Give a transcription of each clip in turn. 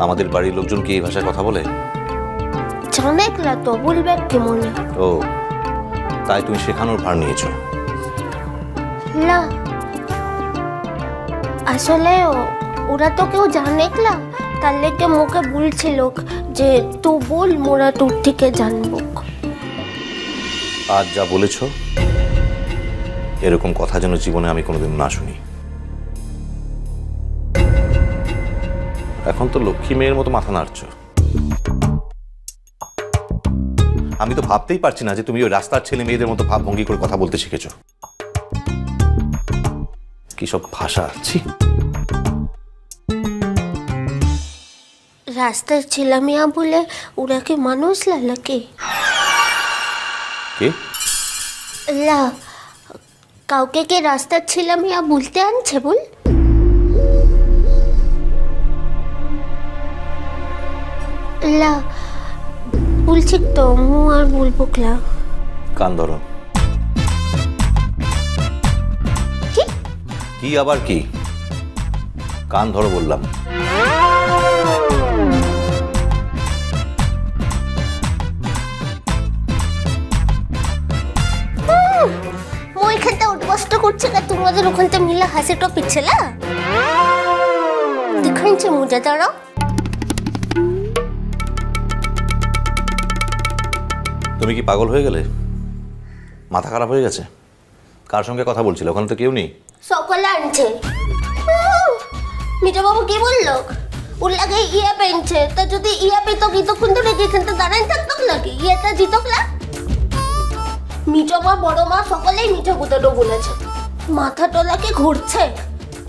আমাদের বাড়ির লোকজন কি এই ভাষায় কথা বলে? জানেকলা তো বলবে কি ও তাই তুমি শেখানোর ভার নিয়েছো। না। আসলে ও- ওরা তো কেউ জানেকলা তার লেগে মুখে বলছিল যে তুই বল মোরা তোর থেকে জানব। আজ যা বলেছ এরকম কথা যেন জীবনে আমি কোনোদিন না শুনি। এখন তো লক্ষ্মী মেয়ের মতো মাথা নাড়ছ। আমি তো ভাবতেই পারছি না যে তুমি ওই রাস্তার ছেলে মেয়েদের মতো ভাবভঙ্গি করে কথা বলতে শিখেছ। কি সব ভাষা ছি। রাস্তায় ছিলামিয়া বলে ওরা কি মানুষ লালাকে কে? লা কাউকে কে রাস্তার ছিলামিয়া বলতে আনছে বল? লা বলছি তো মু আর বলব ক্লা কান ধরো। কি? আবার কি? কান ধরো বললাম। তোমাদের ওখানটা মিলা হাসিটা পিছলা দেখাইছে মুজা দাঁড়াও। তুমি কি পাগল হয়ে গেলে? মাথা খারাপ হয়ে গেছে? কার সঙ্গে কথা বলছিল? ওখানে তো কেউ নেই। সকলে আনছে। মিজা বাবু কি বলল? লাগে ইয়া পেনছে তা যদি ইয়া পেতো কতক্ষণ ধরে এখানটা দাঁড়াই থাকতো লাগে ইয়েটা জিতক না? মিজো মা বড় মা সকলেই মিঠো গুঁতোটো বলেছে। মাথা টোলাকে ঘুরছে?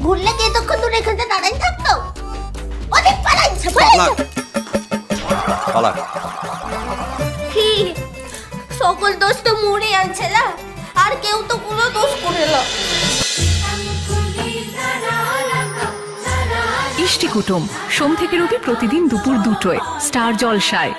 ঘুরলে কি এতক্ষণ ধরে এখানটা দাঁড়াই থাকতো? অনেক পালাইছে পালাইছে। পালা কি? সকল দোষ তো মরে আনছে না। আর কেউ তো কোনো দোষ করে না। ইষ্টি কুটুম, সোম থেকে রবি প্রতিদিন দুপুর দুটোয়, স্টার জলসায়।